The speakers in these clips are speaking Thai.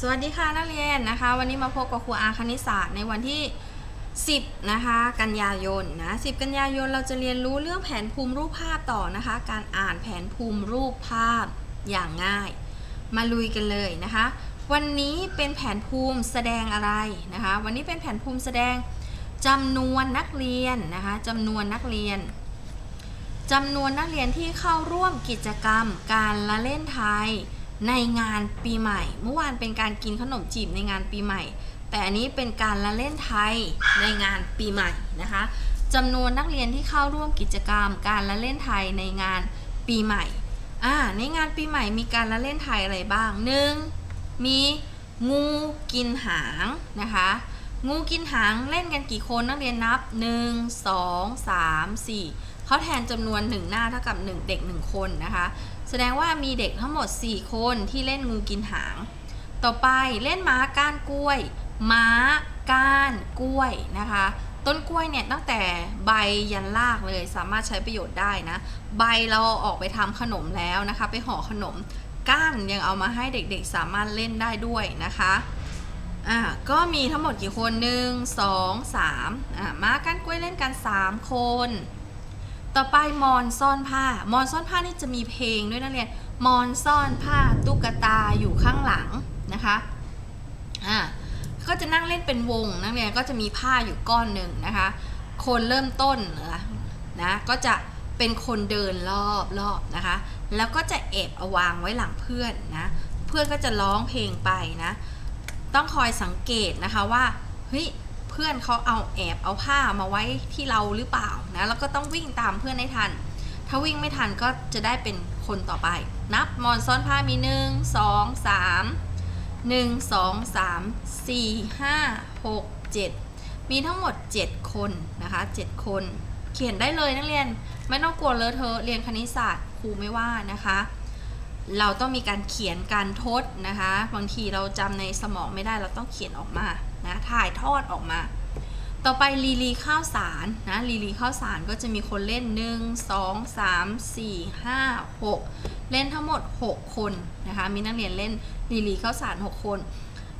สวัสดีค่ะนักเรียนนะคะ วันนี้มาพบกับครูอาคณิตศาสตร์ในวันที่ 10 นะคะ กันยายนนะ10 กันยายนเราจะเรียนรู้เรื่องแผนภูมิรูปภาพต่อนะคะ การอ่านแผนภูมิรูปภาพอย่างง่าย มาลุยกันเลยนะคะ วันนี้เป็นแผนภูมิแสดงอะไรนะคะ วันนี้เป็นแผนภูมิแสดงจำนวนนักเรียนนะคะจำนวนนักเรียนจำนวนนักเรียนที่เข้าร่วมกิจกรรมการละเล่นไทย ในงานปีใหม่ เมื่อวานเป็นการกินขนมจีบในงานปีใหม่ แต่อันนี้เป็นการละเล่นไทยในงานปีใหม่นะคะจำนวนนักเรียนที่เข้าร่วมกิจกรรม การละเล่นไทยในงานปีใหม่อ่าในงานปีใหม่มีการละเล่นไทยอะไรบ้างหนึ่งมีงูกินหางนะคะงูกินหางเล่นกันกี่คนนักเรียนนับ 1 2 3 4เขาแทนจำนวน 1 หน้าเท่ากับ 1 เด็ก 1 คนนะคะ แสดงว่ามีเด็กทั้งหมด 4 คนที่เล่นงูกินหาง ต่อไปเล่นม้าก้านกล้วย ม้าก้านกล้วยนะคะ ต้นกล้วยเนี่ยตั้งแต่ใบยันรากเลยสามารถใช้ประโยชน์ได้นะ ใบเราออกไปทำขนมแล้วนะคะ ไปห่อขนมก้านยังเอามาให้เด็กๆสามารถเล่นได้ด้วยนะคะอ่าก็มีทั้งหมดกี่คนหนึ่งสองสามอ่าม้ากันกล้วยเล่นกันสามคน ต่อไปมอนซ่อนผ้า มอนซ่อนผ้านี่จะมีเพลงด้วยนะเรียนมอนซ่อนผ้าตุ๊กตาอยู่ข้างหลังนะคะอ่าก็จะนั่งเล่นเป็นวงนักเรียนก็จะมีผ้าอยู่ก้อนหนึ่งนะคะ คนเริ่มต้นนะนะก็จะเป็นคนเดินรอบรอบนะคะ แล้วก็จะแอบเอาวางไว้หลังเพื่อนนะเพื่อนก็จะร้องเพลงไปนะ ต้องคอยสังเกตนะคะว่าเฮ้ย เพื่อนเขาเอาแอบเอาผ้ามาไว้ที่เราหรือเปล่านะแล้วก็ต้องวิ่งตามเพื่อนให้ทัน ถ้าวิ่งไม่ทันก็จะได้เป็นคนต่อไป นับมอนซ้อนผ้ามี 1 2 3 1 2 3 4 5 6 7 มีทั้งหมด 7 คนนะคะ 7 คน เขียนได้เลยนักเรียนไม่ต้องกลัวเลอเทอเรียนคณิตศาสตร์ครูไม่ว่านะคะเราต้องมีการเขียนการทดนะคะ บางทีเราจำในสมองไม่ได้เราต้องเขียนออกมา นะถ่ายทอดออกมา ต่อไปลีลีข้าวสารนะลีลีข้าวสารก็จะมีคนเล่น 1 2 3 4 5 6 เล่นทั้งหมด 6 คนนะคะมีนักเรียนเล่นลีลีข้าวสาร 6 คน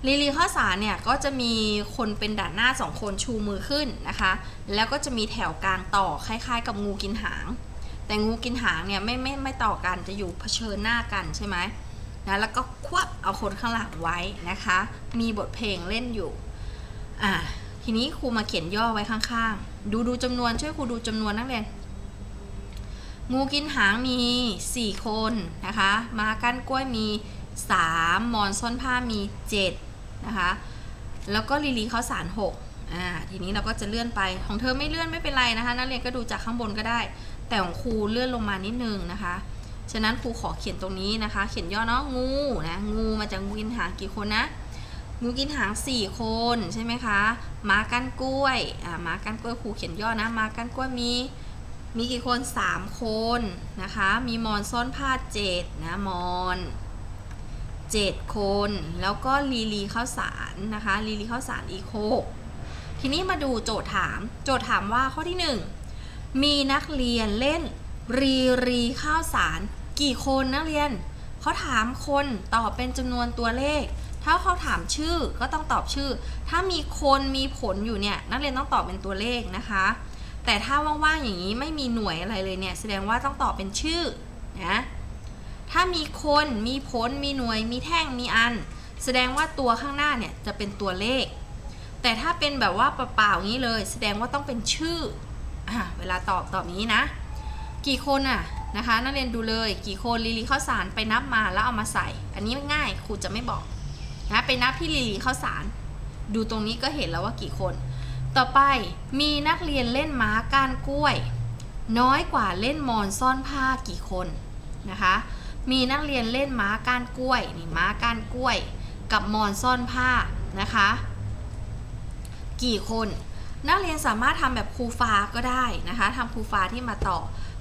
ลีลีข้าวสารเนี่ยก็จะมีคนเป็นด่านหน้า 2 คนชูมือขึ้นนะคะ แล้วก็จะมีแถวกลางต่อคล้ายๆ กับงูกินหาง แต่งูกินหางเนี่ยไม่ไม่ไม่ต่อกันจะอยู่เผชิญหน้ากันใช่ไหมนะแล้วก็ควับเอาคนข้างหลังไว้นะคะ มีบทเพลงเล่นอยู่ อ่าทีนี้ครูมาเขียนย่อไว้ข้างๆ ดูดูจำนวนช่วยครูดูจำนวนนักเรียน งูกินหางมี 4 คนนะคะ มากั้นกล้วยมี 3 มอนซ่อนผ้ามี 7 นะคะ แล้วก็ลีลีเขาสาร6อ่าทีนี้เราก็จะเลื่อนไป ของเธอไม่เลื่อนไม่เป็นไรนะคะ นักเรียนก็ดูจากข้างบนก็ได้ แต่ของครูเลื่อนลงมานิดนึงนะคะ ฉะนั้นครูขอเขียนตรงนี้นะคะ เขียนย่อเนาะงูนะงูมาจากงูกินหางกี่คนนะ งูกินหาง 4 คนใช่ไหมคะม้าก้านกล้วยอ่าม้าก้านกล้วยครูเขียนย่อนะม้าก้านกล้วยมีมีกี่คน 3 คนนะคะ มีมอนซ่อนผ้า7นะมอน7คน แล้วก็ลีลีข้าวสารนะคะลีลีข้าวสารอีก6ทีนี้มาดูโจทย์ถาม โจทย์ถามว่าข้อที่ 1 มีนักเรียนเล่นรีรีข้าวสาร กี่คนนักเรียนเขาถามคนตอบเป็นจำนวนตัวเลข ถ้าเขาถามชื่อก็ต้องตอบชื่อ ถ้ามีคนมีผลอยู่เนี่ยนักเรียนต้องตอบเป็นตัวเลขนะคะ แต่ถ้าว่างๆอย่างนี้ไม่มีหน่วยอะไรเลยเนี่ยแสดงว่าต้องตอบเป็นชื่อนะถ้ามีคนมีผลมีหน่วย มีแท่งมีอัน แสดงว่าตัวข้างหน้าเนี่ยจะเป็นตัวเลข แต่ถ้าเป็นแบบว่าเปล่าๆอย่างนี้เลย แสดงว่าต้องเป็นชื่ออเวลาตอบตอบอนี้นะ กี่คนอะนะคะนักเรียนดูเลยกี่คนลีลีข้าวสารไปนับมาแล้วเอามาใส่ อันนี้ง่ายครูจะไม่บอก นะไปนับที่ลีลีข้าวสาร ดูตรงนี้ก็เห็นแล้วว่ากี่คน ต่อไปมีนักเรียนเล่นม้าก้านกล้วย น้อยกว่าเล่นมอนซ่อนผ้ากี่คนนะคะ มีนักเรียนเล่นม้าก้านกล้วยนี่ม้าก้านกล้วย กับมอนซ่อนผ้านะคะ กี่คน นักเรียนสามารถทำแบบครูฟ้าก็ได้นะคะทำครูฟ้าที่มาต่อ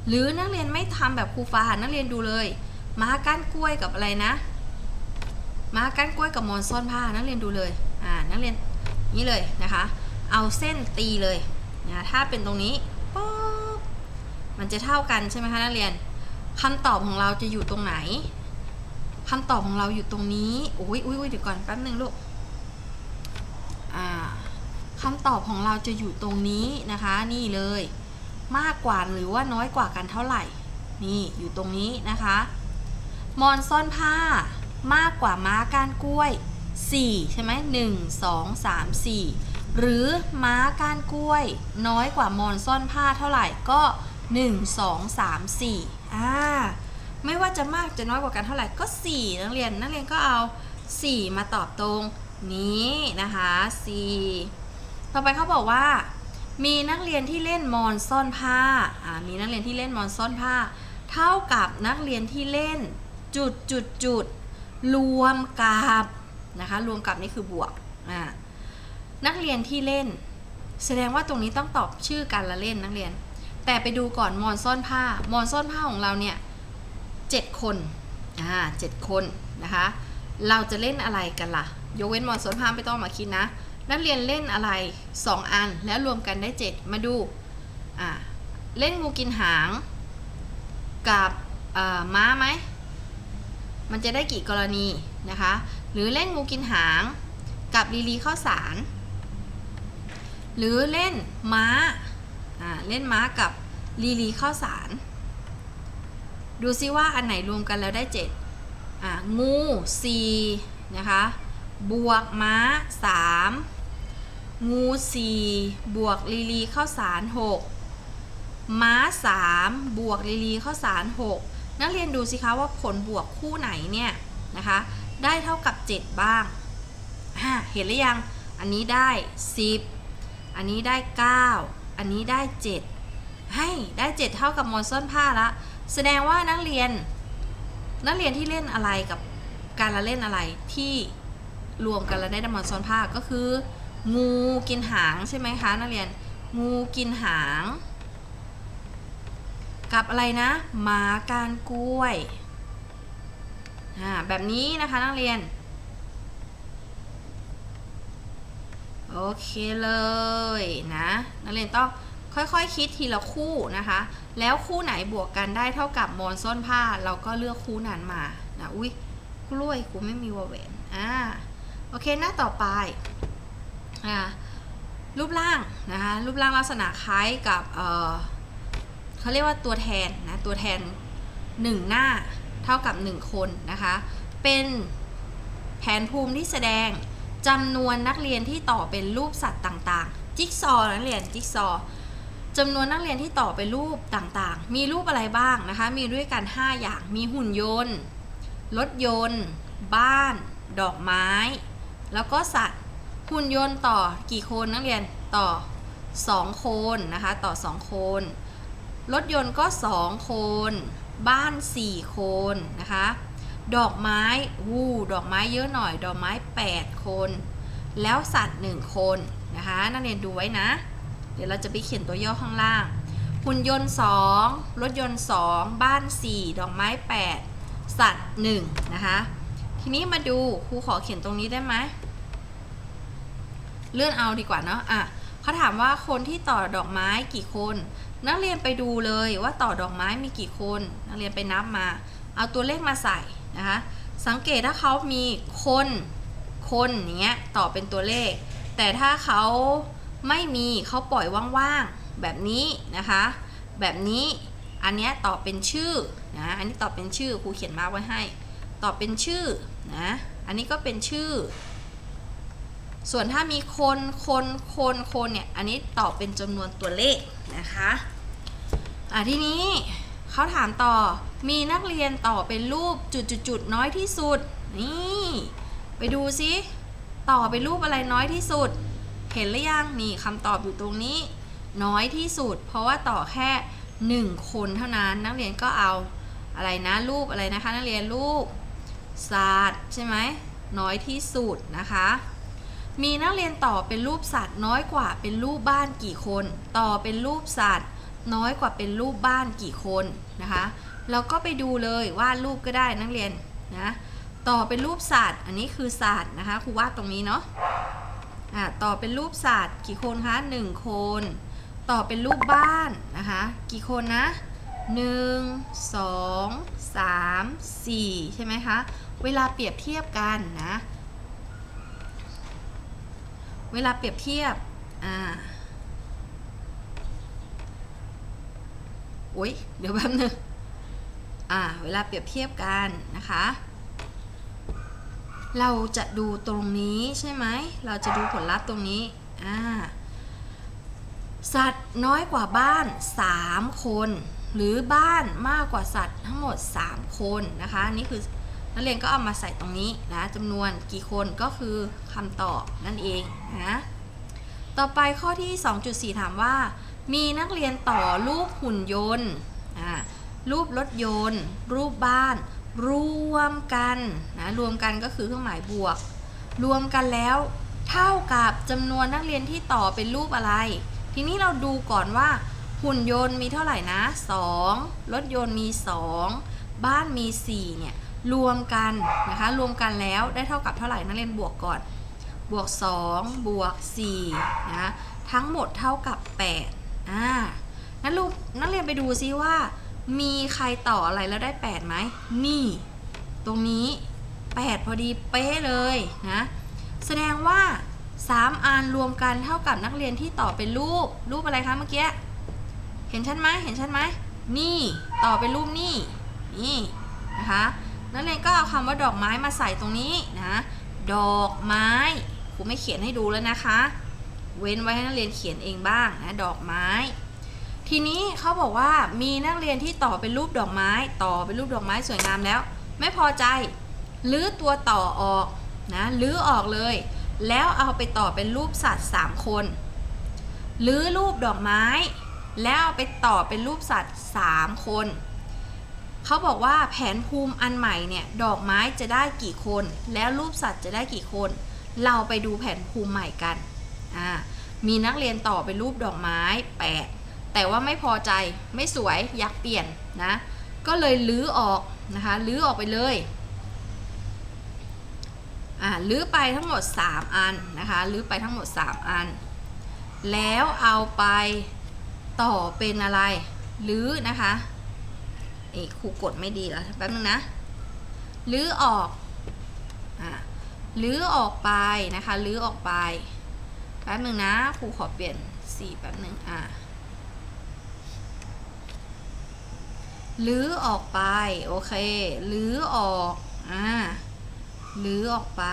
หรือนักเรียนไม่ทำแบบครูฟ้านักเรียนดูเลย ม้าก้านกล้วยกับอะไรนะ มาก้านกล้วยกับมอนซ่อนผ้านักเรียนดูเลยอ่านักเรียนนี่เลยนะคะ เอาเส้นตีเลยนะถ้าเป็นตรงนี้ป๊บมันจะเท่ากันใช่ไหมคะนักเรียนคำตอบของเราจะอยู่ตรงไหนคำตอบของเราอยู่ตรงนี้อุ้ยอุ้ยอุ้ยเดี๋ยวก่อนแป๊บหนึ่งลูกอ่าคำตอบของเราจะอยู่ตรงนี้นะคะ นี่เลยมากกว่าหรือว่าน้อยกว่ากันเท่าไหร่ นี่อยู่ตรงนี้นะคะ มอนซ่อนผ้า มากกว่าม้าก้านกล้วย 4 ใช่ไหม1 2 3 4หรือม้าก้านกล้วย น้อยกว่ามอนซ่อนผ้าเท่าไหร่ก็ 1 2 3 4อ่าไม่ว่าจะมากจะน้อยกว่ากันเท่าไหร่ก็ 4 นักเรียนนักเรียนก็เอา 4 มาตอบตรงนี้นะคะ4ต่อไปเขาบอกว่า มีนักเรียนที่เล่นมอนซ่อนผ้าอ่ามีนักเรียนที่เล่นมอนซ่อนผ้า เท่ากับนักเรียนที่เล่นจุดจุดจุด รวมกับนะคะรวมกับนี่คือบวกอ่านักเรียนที่เล่น แสดงว่าตรงนี้ต้องตอบชื่อการละเล่นนักเรียน แต่ไปดูก่อนมอนซ่อนผ้ามอนซ่อนผ้าของเราเนี่ยเจ็ดคนอ่าเจ็ดคนนะคะเราจะเล่นอะไรกันล่ะ ยกเว้นมอนซ่อนผ้าไม่ต้องมาคิดนะนักเรียนเล่นอะไร 2 อันแล้วรวมกันได้ 7 มาดูอ่าเล่นงูกินหางกับม้าไหม มันจะได้กี่กรณีนะคะ หรือเล่นงูกินหาง กับลีลีข้าวสาร หรือเล่นม้าอ่าเล่นม้ากับลีลีข้าวสาร ดูซิว่าอันไหนรวมกันแล้วได้7งู4นะคะ บวกม้า 3 งู 4 บวกลีลีข้าวสาร 6 ม้า 3 บวกลีลีข้าวสาร 6 นักเรียนดูสิคะว่าผลบวกคู่ไหนเนี่ยนะคะ ได้เท่ากับ 7 บ้างเห็นหรือยัง อันนี้ได้ 10 อันนี้ได้ 9 อันนี้ได้ 7 ให้ได้ 7 เท่ากับมอนซอนผ้าละแสดงว่านักเรียน นักเรียนที่เล่นอะไรกับการละเล่นอะไรที่รวมกันแล้วได้มอนซอนผ้าก็คือ งูกินหางใช่ไหมคะนักเรียน งูกินหาง กับอะไรนะ หมาการกล้วยอ่าแบบนี้นะคะนักเรียน โอเคเลยนะ นักเรียนต้องค่อยๆคคิดทีละคู่นะคะ แล้วคู่ไหนบวกกันได้เท่ากับมอนซ่อนผ้า เราก็เลือกคู่นั้นมานะอุ้ยกล้วยกูไม่มีวอเวนอ่าโอเคหน้าต่อไปอ่ารูปร่างนะคะรูปร่างลักษณะคล้ายกับเอ่อ เขาเรียกว่าตัวแทนนะตัวแทน 1 หน้าเท่ากับ 1 คนนะคะ เป็นแผนภูมิที่แสดงจำนวนนักเรียนที่ต่อเป็นรูปสัตว์ต่างๆ จิ๊กซอว์นักเรียนจิ๊กซอว์จำนวนนักเรียนที่ต่อเป็นรูปต่างๆ มีรูปอะไรบ้างนะคะ มีด้วยกัน 5 อย่าง มีหุ่นยนต์ รถยนต์ บ้าน ดอกไม้ แล้วก็สัตว์ หุ่นยนต์ต่อกี่คนนักเรียน ต่อ 2 คนนะคะ ต่อ 2 คน รถยนต์ก็ 2 คน บ้าน 4 คนนะคะ ดอกไม้วู้ดอกไม้เยอะหน่อย ดอกไม้ 8 คน แล้วสัตว์ 1 คนนะคะนักเรียนดูไว้นะ เดี๋ยวเราจะไปเขียนตัวย่อข้างล่าง หุ่นยนต์ 2 รถยนต์ 2 บ้าน 4 ดอกไม้ 8 สัตว์ 1 นะคะ ทีนี้มาดูครูขอเขียนตรงนี้ได้ไหมเลื่อนเอาดีกว่าเนาะอะเขาถามว่าคนที่ต่อดอกไม้กี่คน นักเรียนไปดูเลยว่าต่อดอกไม้มีกี่คน นักเรียนไปนับมา เอาตัวเลขมาใส่นะคะ สังเกตถ้าเขามีคน คนอย่างเงี้ยต่อเป็นตัวเลข แต่ถ้าเขาไม่มีเขาปล่อยว่างๆแบบนี้นะคะ แบบนี้อันเนี้ยตอบเป็นชื่อนะอันนี้ตอบเป็นชื่อครูเขียนมาไว้ให้ตอบเป็นชื่อนะอันนี้ก็เป็นชื่อ ส่วนถ้ามีคนคนคนคนเนี่ยอันนี้ตอบเป็นจำนวนตัวเลขนะคะ อะทีนี้เขาถามต่อมีนักเรียนต่อเป็นรูปจุดๆๆน้อยที่สุด นี่ ไปดูซิต่อเป็นรูปอะไรน้อยที่สุด เห็นหรือยังนี่คำตอบอยู่ตรงนี้ น้อยที่สุด เพราะว่าต่อแค่ 1 คนเท่านั้นนักเรียนก็เอาอะไรนะรูปอะไรนะคะ นักเรียนรูปสัตว์ใช่ไหมน้อยที่สุดนะคะ มีนักเรียนต่อเป็นรูปสัตว์น้อยกว่าเป็นรูปบ้านกี่คน ต่อเป็นรูปสัตว์ น้อยกว่าเป็นรูปบ้านกี่คนนะคะเราก็ไปดูเลยวาดรูปก็ได้นักเรียนนะต่อเป็นรูปสัตว์อันนี้คือสัตว์นะคะครูวาดตรงนี้เนาะอ่าต่อเป็นรูปสัตว์กี่คนคะ1คน ต่อเป็นรูปบ้านนะคะกี่คนนะหนึ่งสองสามสี่ใช่ไหมคะเวลาเปรียบเทียบกันนะเวลาเปรียบเทียบอ่า โอ๊ยเดี๋ยวแป๊บนึงอ่าเวลาเปรียบเทียบกันนะคะ เราจะดูตรงนี้ใช่ไหม เราจะดูผลลัพธ์ตรงนี้อ่าสัตว์น้อยกว่าบ้าน 3 คน หรือบ้านมากกว่าสัตว์ทั้งหมด 3 คนนะคะนี่คือนักเรียนก็เอามาใส่ตรงนี้นะจำนวนกี่คนก็คือคำตอบนั่นเองนะต่อไปข้อที่ 2.4 ถามว่า มีนักเรียนต่อรูปหุ่นยนต์ รูปรถยนต์ รูปบ้าน รวมกันนะรวมกันก็คือเครื่องหมายบวก รวมกันแล้วเท่ากับจำนวนนักเรียนที่ต่อเป็นรูปอะไร ทีนี้เราดูก่อนว่า หุ่นยนต์มีเท่าไหร่นะ 2 รถยนต์มี 2 บ้านมี 4 เนี่ย รวมกันนะคะรวมกันแล้วได้เท่ากับเท่าไหร่นักเรียนบวกก่อน บวก 2 บวก4นะทั้งหมดเท่ากับ 8 อ่านักลูกนักเรียนไปดูซิว่า มีใครต่ออะไรแล้วได้8ไหมนี่ ตรงนี้ 8 พอดีเป๊ะเลยนะแสดงว่า 3อันรวมกันเท่ากับนักเรียนที่ต่อเป็นรูป รูปอะไรคะเมื่อกี้เห็นชัดไหมเห็นชัดไหมนี่ต่อเป็นรูปนี่นี่นะคะนักเรียนก็เอาคำว่าดอกไม้มาใส่ตรงนี้นะ ดอกไม้ครูไม่เขียนให้ดูแล้วนะคะ เว้นไว้ให้นักเรียนเขียนเองบ้างนะดอกไม้ ทีนี้เขาบอกว่ามีนักเรียนที่ต่อเป็นรูปดอกไม้ ต่อเป็นรูปดอกไม้สวยงามแล้ว ไม่พอใจลื้อตัวต่อออกนะลื้อออกเลย แล้วเอาไปต่อเป็นรูปสัตว์ 3 คนลื้อรูปดอกไม้ แล้วเอาไปต่อเป็นรูปสัตว์ 3 คนเขาบอกว่าแผนภูมิอันใหม่เนี่ยดอกไม้จะได้กี่คน แล้วรูปสัตว์จะได้กี่คน เราไปดูแผนภูมิใหม่กัน อ่ามีนักเรียนต่อเป็นรูปดอกไม้8แต่ว่าไม่พอใจไม่สวยอยากเปลี่ยนนะก็เลยลื้อออกนะคะลื้อออกไปเลยอ่าลื้อไปทั้งหมด 3 อันนะคะลื้อไปทั้งหมด 3 อัน แล้วเอาไปต่อเป็นอะไรลื้อนะคะเอ้ครูกดไม่ดีแล้วแป๊บนึงนะลื้อออกอ่าลื้อออกไปนะคะลื้อออกไป แป๊บนึงนะครูขอเปลี่ยนสีแป๊บนึงอ่าลื้อออกไป โอเคลื้อออกอ่าลื้อออกไป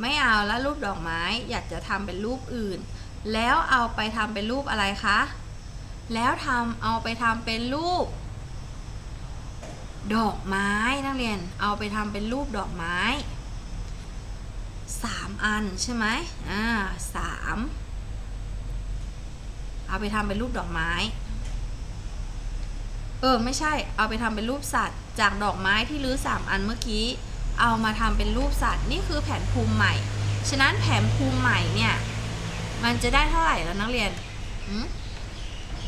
ไม่เอาแล้วรูปดอกไม้อยากจะทำเป็นรูปอื่น แล้วเอาไปทำเป็นรูปอะไรคะ แล้วทำเอาไปทำเป็นรูป ดอกไม้นักเรียน เอาไปทำเป็นรูปดอกไม้ สามอันใช่ไหมอ่าสามเอาไปทำเป็นรูปดอกไม้ เออไม่ใช่ เอาไปทำเป็นรูปสัตว์ จากดอกไม้ที่รื้อสามอันเมื่อกี้ เอามาทำเป็นรูปสัตว์ นี่คือแผนภูมิใหม่ ฉะนั้นแผนภูมิใหม่เนี่ย มันจะได้เท่าไหร่แล้วนักเรียน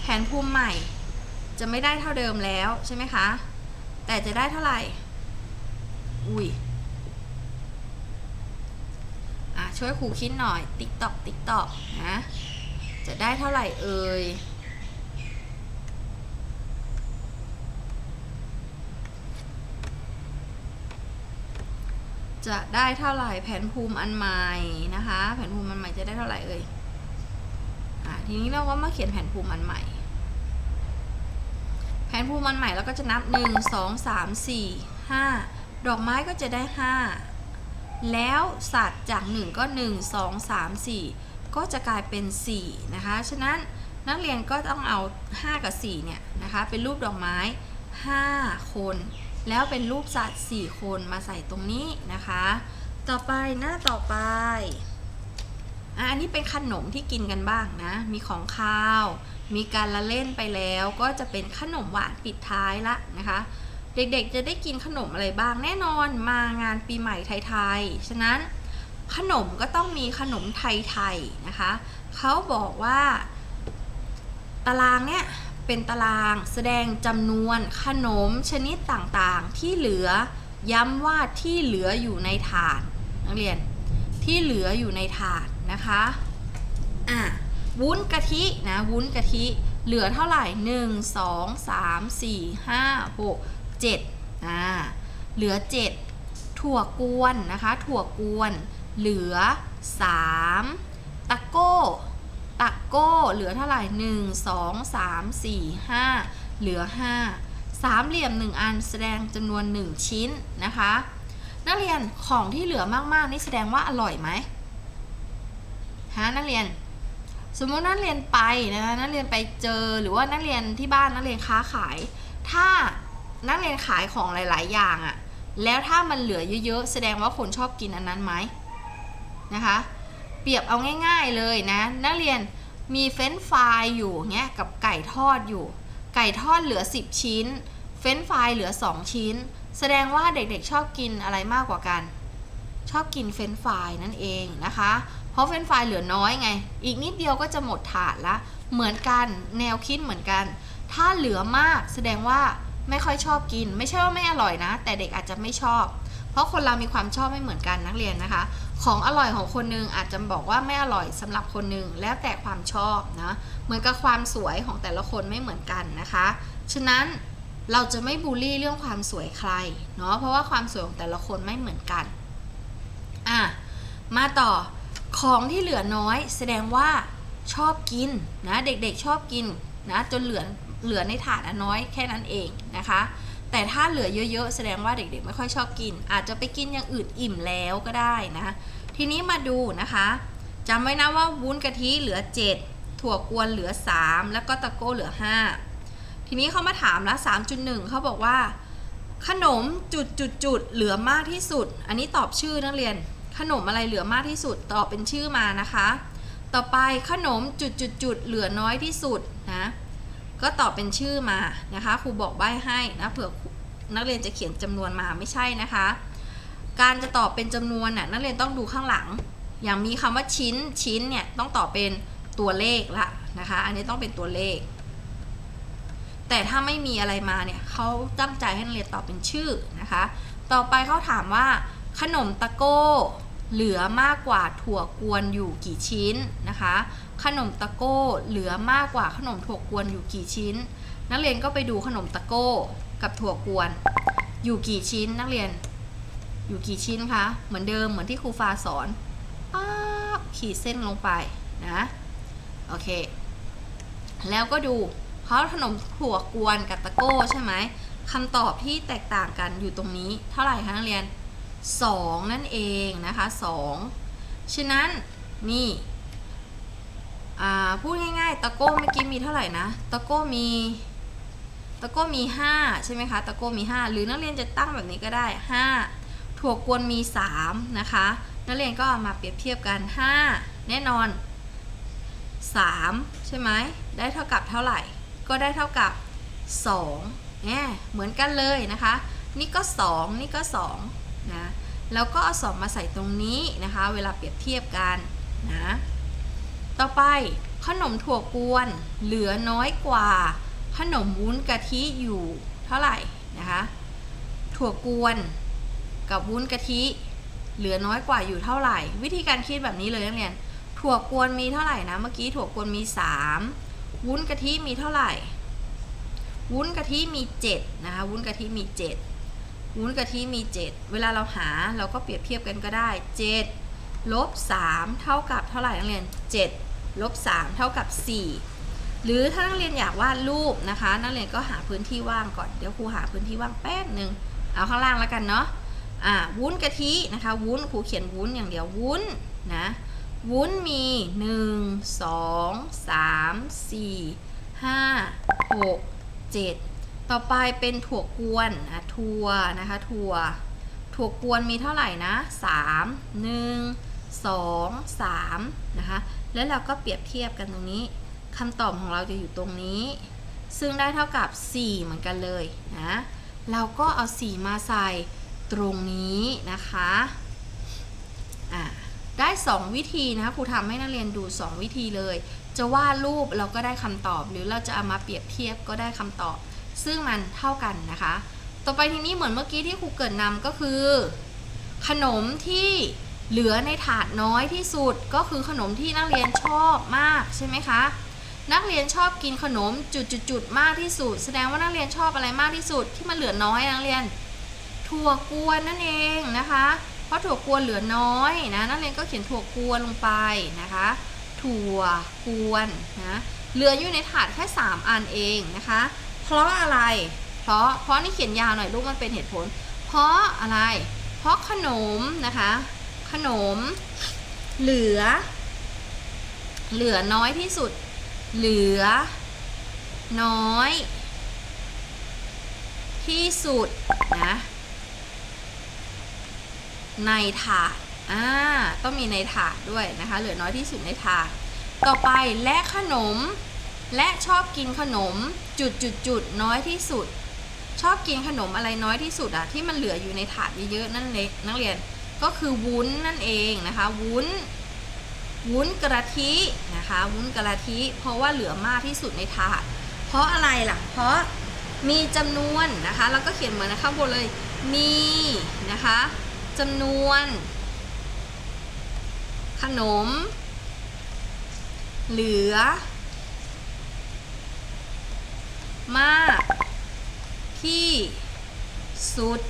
แผนภูมิใหม่ จะไม่ได้เท่าเดิมแล้วใช่ไหมคะ แต่จะได้เท่าไหร่ อุ้ย อะ ช่วยครูคิดหน่อย ติ๊กตอกติ๊กตอกนะ จะได้เท่าไหร่เอ่ยจะได้เท่าไหร่แผนภูมิอันใหม่นะคะ แผนภูมิอันใหม่จะได้เท่าไหร่เอ่ยอะทีนี้เราก็มาเขียนแผนภูมิอันใหม่ แผนภูมิอันใหม่เราก็จะนับ1 2 3 4 5ดอกไม้ก็จะได้5 แล้วสัตว์จาก 1 ก็ 1 2 3 4 ก็จะกลายเป็น 4 นะคะ ฉะนั้นนักเรียนก็ต้องเอา 5 กับ 4 เนี่ยนะคะ เป็นรูปดอกไม้ 5 คน แล้วเป็นรูปสัตว์ 4 คนมาใส่ตรงนี้นะคะ ต่อไปหน้าต่อไปอันนี้เป็นขนมที่กินกันบ้างนะ มีของข้าว มีการละเล่นไปแล้ว ก็จะเป็นขนมหวานปิดท้ายละนะคะ เด็กๆจะได้กินขนมอะไรบ้างแน่นอนมางานปีใหม่ไทยๆ ฉะนั้นขนมก็ต้องมีขนมไทยๆนะคะ เขาบอกว่า ตารางเนี่ยเป็นตารางแสดงจำนวนขนมชนิดต่างๆ ที่เหลือย้ำว่าที่เหลืออยู่ในถาดนักเรียนที่เหลืออยู่ในถาดนะคะอะวุ้นกะทินะวุ้นกะทิเหลือเท่าไหร่ 1 2 3 4 5 6 7อ่าเหลือ 7 ถั่วกวนนะคะ ถั่วกวนเหลือ 3 ตะโก้ ตะโก้เหลือเท่าไหร่ 1 2 3 4 5 เหลือ 5 สามเหลี่ยม 1 อันแสดงจำนวน 1 ชิ้นนะคะ นักเรียนของที่เหลือมากๆ นี่แสดงว่าอร่อยไหมฮะนักเรียนสมมตินักเรียนไปนะคะนักเรียนไปเจอหรือว่านักเรียนที่บ้านนักเรียนค้าขาย ถ้า นักเรียนขายของหลาย ๆ อย่างอะแล้วถ้ามันเหลือเยอะ ๆ แสดงว่าคนชอบกินอันนั้นไหมนะคะ เปรียบเอาง่าย ๆ เลยนะ นักเรียนมีเฟรนฟรายอยู่เงี้ยกับไก่ทอดอยู่ ไก่ทอดเหลือ 10 ชิ้น เฟรนฟรายเหลือ 2 ชิ้น แสดงว่าเด็กๆชอบกินอะไรมากกว่ากัน ชอบกินเฟรนฟรายนั่นเองนะคะ เพราะเฟรนฟรายเหลือน้อยไง อีกนิดเดียวก็จะหมดถาดละ เหมือนกันแนวคิดเหมือนกัน ถ้าเหลือมากแสดงว่า ไม่ค่อยชอบกิน ไม่ใช่ว่าไม่อร่อยนะ แต่เด็กอาจจะไม่ชอบ เพราะคนเรามีความชอบไม่เหมือนกันนักเรียนนะคะ ของอร่อยของคนหนึงอาจจะบอกว่าไม่อร่อยสำหรับคนหนึงแล้วแต่ความชอบนะเหมือนกับความสวยของแต่ละคนไม่เหมือนกันนะคะ ฉะนั้นเราจะไม่บูลลี่เรื่องความสวยใครเนาะเพราะว่าความสวยของแต่ละคนไม่เหมือนกันอะมาต่อของที่เหลือน้อย แสดงว่าชอบกินนะเด็กๆชอบกินนะจนเหลือ เหลือในถาดน้อยแค่นั้นเองนะคะ แต่ถ้าเหลือเยอะๆ แสดงว่าเด็กๆ ไม่ค่อยชอบกิน อาจจะไปกินอย่างอื่นอิ่มแล้วก็ได้นะทีนี้มาดูนะคะจำไว้นะว่าวุ้นกะทิเหลือ 7 ถั่วกวนเหลือ 3 แล้วก็ตะโก้เหลือ 5 ทีนี้เขามาถามละ 3.1เขาบอกว่า ขนมจุดจุดจุดๆๆเหลือมากที่สุด อันนี้ตอบชื่อนักเรียน ขนมอะไรเหลือมากที่สุด ตอบเป็นชื่อมานะคะ ต่อไปขนมจุดจุดจุดๆๆเหลือน้อยที่สุดนะ ก็ตอบเป็นชื่อมานะคะครูบอกใบให้นะเผื่อนักเรียนจะเขียนจำนวนมาไม่ใช่นะคะ การจะตอบเป็นจำนวนน่ะนักเรียนต้องดูข้างหลัง อย่างมีคำว่าชิ้นชิ้นเนี่ยต้องตอบเป็นตัวเลขละนะคะ อันนี้ต้องเป็นตัวเลข แต่ถ้าไม่มีอะไรมาเนี่ยเขาตั้งใจให้นักเรียนตอบเป็นชื่อนะคะ ต่อไปเขาถามว่าขนมตะโก้เหลือมากกว่าถั่วกวนอยู่กี่ชิ้นนะคะ ขนมตะโก้เหลือมากกว่าขนมถั่วกวนอยู่กี่ชิ้น นักเรียนก็ไปดูขนมตะโก้กับถั่วกวน อยู่กี่ชิ้นนักเรียน อยู่กี่ชิ้นคะ เหมือนเดิมเหมือนที่ครูฟ้าสอนป๊าบขีดเส้นลงไปนะโอเค แล้วก็ดู เพราะขนมถั่วกวนกับตะโก้ใช่ไหมคำตอบที่แตกต่างกันอยู่ตรงนี้ เท่าไหร่คะนักเรียน 2 นั่นเองนะคะ 2 ฉะนั้นนี่ อ่าพูดง่ายๆตะโก้เมื่อกี้มีเท่าไหร่นะตะโก้มีตะโก้มี 5 ใช่ไหมคะตะโก้มี 5 หรือนักเรียนจะตั้งแบบนี้ก็ได้ 5 ถั่วกวนมี 3 นะคะ นักเรียนก็มาเปรียบเทียบกัน 5 แน่นอน 3 ใช่ไหมได้เท่ากับเท่าไหร่ ก็ได้เท่ากับ2แหมเหมือนกันเลยนะคะ นี่ก็ 2 นี่ก็2นะแล้วก็เอา2มาใส่ตรงนี้นะคะ เวลาเปรียบเทียบกันนะ ต่อไปขนมถั่วกวนเหลือน้อยกว่า ขนมวุ้นกะทิอยู่เท่าไหร่นะคะถั่วกวนกับวุ้นกะทิ เหลือน้อยกว่าอยู่เท่าไหร่ วิธีการคิดแบบนี้เลยนักเรียน ถั่วกวนมีเท่าไหร่นะเมื่อกี้ถั่วกวนมี 3 วุ้นกะทิมีเท่าไหร่ วุ้นกะทิมี7นะคะวุ้นกะทิมี 7 วุ้นกะทิมี 7 เวลาเราหาเราก็เปรียบเทียบกันก็ได้7ลบ3เท่ากับเท่าไหร่นักเรียน7 ลบ3เท่ากับ 4 หรือถ้านักเรียนอยากวาดรูปนะคะ นักเรียนก็หาพื้นที่ว่างก่อน เดี๋ยวครูหาพื้นที่ว่างแป๊บหนึ่งเอาข้างล่างแล้วกันเนาะอ่าวุ้นกะทินะคะ วุ้นครูเขียนวุ้นอย่างเดียววุ้นนะ วุ้นมี 1 2 3 4 5 6 7 ต่อไปเป็นถั่วกวนอะถั่วนะคะ ถั่ว ถั่วกวนมีเท่าไหร่นะ 3 1 2 3 นะคะ แล้วเราก็เปรียบเทียบกันตรงนี้คำตอบของเราจะอยู่ตรงนี้ ซึ่งได้เท่ากับ 4 เหมือนกันเลยนะ เราก็เอา 4 มาใส่ตรงนี้นะคะอะได้ 2 วิธีนะคะครูทำให้นักเรียนดู 2 วิธีเลย จะวาดรูปเราก็ได้คำตอบ หรือเราจะเอามาเปรียบเทียบก็ได้คำตอบ ซึ่งมันเท่ากันนะคะ ต่อไปทีนี้เหมือนเมื่อกี้ที่ครูเกิดนำก็คือ ขนมที่ เหลือในถาดน้อยที่สุดก็คือขนมที่นักเรียนชอบมากใช่ไหมคะ นักเรียนชอบกินขนมจุดๆมากที่สุด แสดงว่านักเรียนชอบอะไรมากที่สุดที่มันเหลือน้อยนักเรียน ถั่วกวนนั่นเองนะคะ เพราะถั่วกวนเหลือน้อยนะนักเรียนก็เขียนถั่วกวนลงไปนะคะ ถั่วกวนนะเหลืออยู่ในถาดแค่ 3 อันเองนะคะ เพราะอะไร เพราะเพราะนี่เขียนยาวหน่อยลูกมันเป็นเหตุผล เพราะอะไร เพราะขนมนะคะ ขนม เหลือ เหลือน้อยที่สุด เหลือ น้อย ที่สุดนะในถาดอ่าต้องมีในถาดด้วยนะคะ เหลือน้อยที่สุดในถาดต่อไปและขนม และชอบกินขนมจุดจุดจุดน้อยที่สุด ชอบกินขนมอะไรน้อยที่สุดอะที่มันเหลืออยู่ในถาดเยอะๆนั่นเลยนักเรียน ก็คือวุ้นนั่นเองนะคะ วุ้น วุ้นกะทินะคะ วุ้นกะทิ เพราะว่าเหลือมากที่สุดในถาด เพราะอะไรล่ะ เพราะมีจำนวนนะคะ แล้วก็เขียนเหมือนข้างบนเลย มีนะคะจำนวน ขนม เหลือ มากที่สุด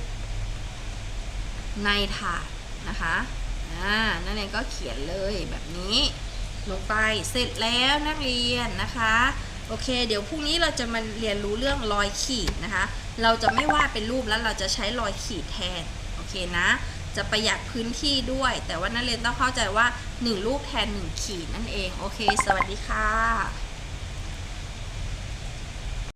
ในถาด นะคะอ่านั่นเองก็เขียนเลยแบบนี้ลงไปเสร็จแล้วนักเรียนนะคะโอเค เดี๋ยวพรุ่งนี้เราจะมาเรียนรู้เรื่องรอยขีดนะคะ เราจะไม่วาดเป็นรูปแล้วเราจะใช้รอยขีดแทนโอเคนะ จะประหยัดพื้นที่ด้วย แต่ว่านักเรียนต้องเข้าใจว่า 1 รูปแทน 1 ขีดนั่นเอง โอเค สวัสดีค่ะ